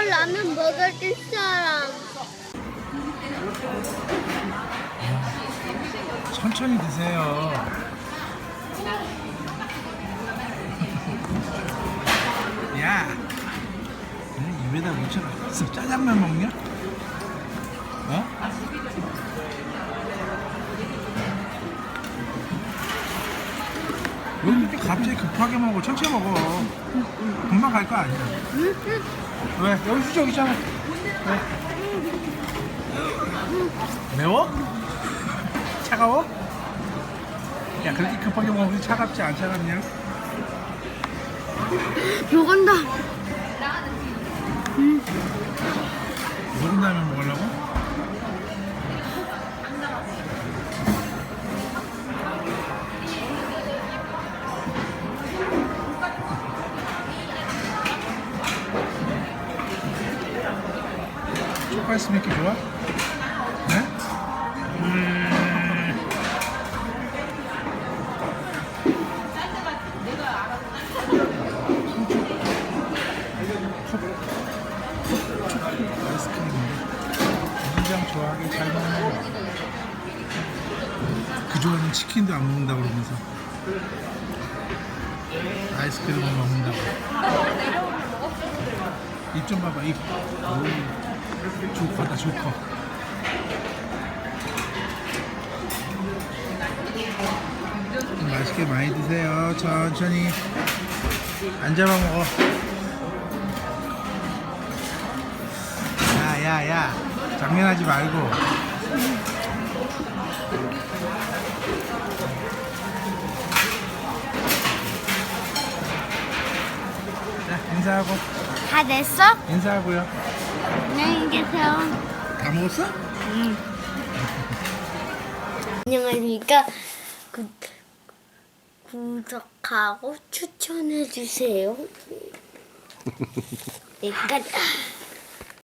이거 라면 먹을 사람. 천천히 드세요. 야, 그냥 입에다 묻혀놨어. 짜장면 먹냐? 어? 왜 이렇게 갑자기 급하게 먹어? 천천히 먹어. 금방 갈 거 아니야. 왜? 여기 수저 있잖아. 왜? 매워? 차가워? 야 그렇게 급하게 먹으면 차갑지 안 차갑냐? 요간다. 녹은 다음에 먹으려 고? 초코 있으면 이렇게 좋아? 네? 음. 아이스크림인데 굉장 좋아하게 잘 먹는 거 그조에는 치킨도 안 먹는다 그러면서 아이스크림을 먹는다고 입 좀 봐봐 입 오, 조커다 조커 좀 맛있게 많이 드세요. 천천히 앉아봐 먹어. 야야야. 장난하지 말고. 자 인사하고. 다 됐어? 인사하고요 안녕히 계세요. 다 먹었어? 안녕하십니까. 구, 구독하고 추천해 주세요. 여기까지.